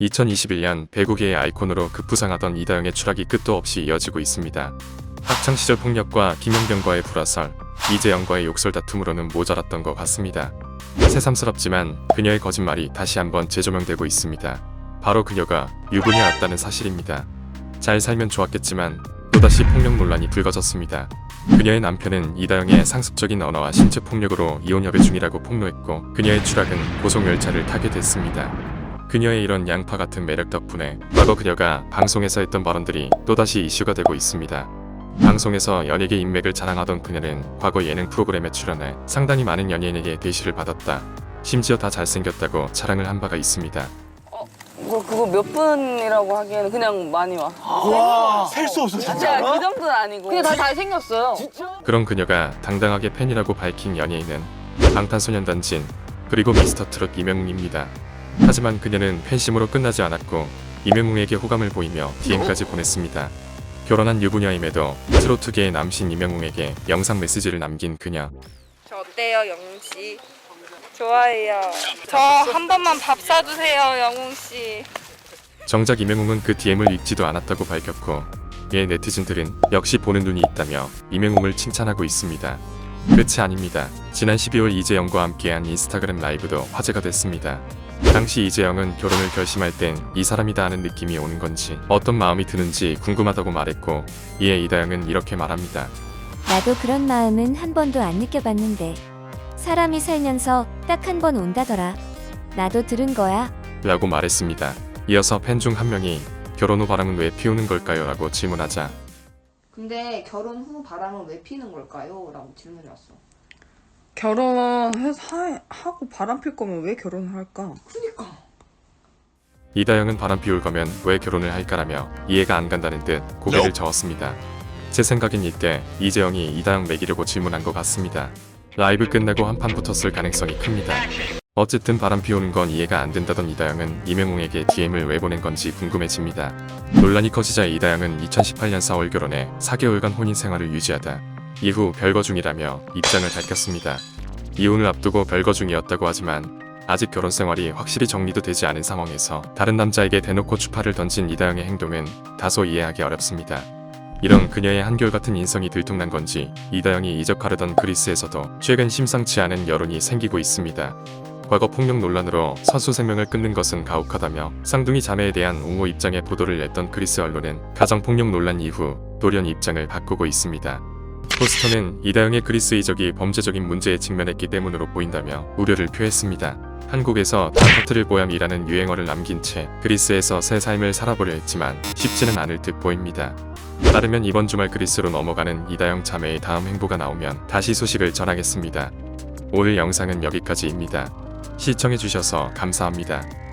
2021년 배구계의 아이콘으로 급부상하던 이다영의 추락이 끝도 없이 이어지고 있습니다. 학창시절 폭력과 김연경과의 불화설, 이재영과의 욕설 다툼으로는 모자랐던 것 같습니다. 새삼스럽지만 그녀의 거짓말이 다시 한번 재조명되고 있습니다. 바로 그녀가 유부녀였다는 사실입니다. 잘 살면 좋았겠지만 또다시 폭력 논란이 불거졌습니다. 그녀의 남편은 이다영의 상습적인 언어와 신체 폭력으로 이혼 협의 중이라고 폭로했고 그녀의 추락은 고속열차를 타게 됐습니다. 그녀의 이런 양파 같은 매력 덕분에 과거 그녀가 방송에서 했던 발언들이 또다시 이슈가 되고 있습니다. 방송에서 연예계 인맥을 자랑하던 그녀는 과거 예능 프로그램에 출연해 상당히 많은 연예인에게 대시를 받았다. 심지어 다 잘생겼다고 자랑을 한 바가 있습니다. 그거, 그거 몇 분이라고 하기에는 그냥 많이 와. 셀 수 없어 진짜. 그 정도는 아니고. 그게 다 잘생겼어요. 그런 그녀가 당당하게 팬이라고 밝힌 연예인은 방탄소년단 진 그리고 미스터 트롯 이명웅입니다. 하지만 그녀는 팬심으로 끝나지 않았고 이명웅에게 호감을 보이며 DM까지 보냈습니다. 결혼한 유부녀임에도 트로트계의 남신 이명웅에게 영상 메시지를 남긴 그녀. 저 어때요, 영웅 씨? 좋아해요. 저 한 번만 밥 사주세요, 영웅 씨. 정작 이명웅은 그 DM을 읽지도 않았다고 밝혔고 이에 네티즌들은 역시 보는 눈이 있다며 이명웅을 칭찬하고 있습니다. 끝이 아닙니다. 지난 12월 이재영과 함께한 인스타그램 라이브도 화제가 됐습니다. 당시 이재영은 결혼을 결심할 땐 이 사람이다 하는 느낌이 오는 건지 어떤 마음이 드는지 궁금하다고 말했고 이에 이다영은 이렇게 말합니다. 나도 그런 마음은 한 번도 안 느껴봤는데 사람이 살면서 딱 한 번 온다더라. 나도 들은 거야. 라고 말했습니다. 이어서 팬 중 한 명이 결혼 후 바람은 왜 피우는 걸까요? 라고 질문하자 근데 결혼 후 바람은 왜 피는 걸까요? 라고 질문이 왔어. 결혼하고 바람 필 거면 왜 결혼을 할까? 그니까. 이다영은 바람 피울 거면 왜 결혼을 할까라며 이해가 안 간다는 듯 고개를 저었습니다. 제 생각엔 이때 이재영이 이다영 매기려고 질문한 것 같습니다. 라이브 끝나고 한판 붙었을 가능성이 큽니다. 어쨌든 바람 피우는 건 이해가 안 된다던 이다영은 이명웅에게 DM을 왜 보낸 건지 궁금해집니다. 논란이 커지자 이다영은 2018년 4월 결혼해 4개월간 혼인 생활을 유지하다 이후 별거 중이라며 입장을 밝혔습니다. 이혼을 앞두고 별거 중이었다고 하지만 아직 결혼 생활이 확실히 정리도 되지 않은 상황에서 다른 남자에게 대놓고 추파를 던진 이다영의 행동은 다소 이해하기 어렵습니다. 이런 그녀의 한결같은 인성이 들통난 건지 이다영이 이적하려던 그리스에서도 최근 심상치 않은 여론이 생기고 있습니다. 과거 폭력 논란으로 선수 생명을 끊는 것은 가혹하다며 쌍둥이 자매에 대한 옹호 입장의 보도를 냈던 그리스 언론은 가정 폭력 논란 이후 돌연 입장을 바꾸고 있습니다. 포스터는 이다영의 그리스 이적이 범죄적인 문제에 직면했기 때문으로 보인다며 우려를 표했습니다. 한국에서 다 터트릴 모양이라는 유행어를 남긴 채 그리스에서 새 삶을 살아보려 했지만 쉽지는 않을 듯 보입니다. 따르면 이번 주말 그리스로 넘어가는 이다영 자매의 다음 행보가 나오면 다시 소식을 전하겠습니다. 오늘 영상은 여기까지입니다. 시청해주셔서 감사합니다.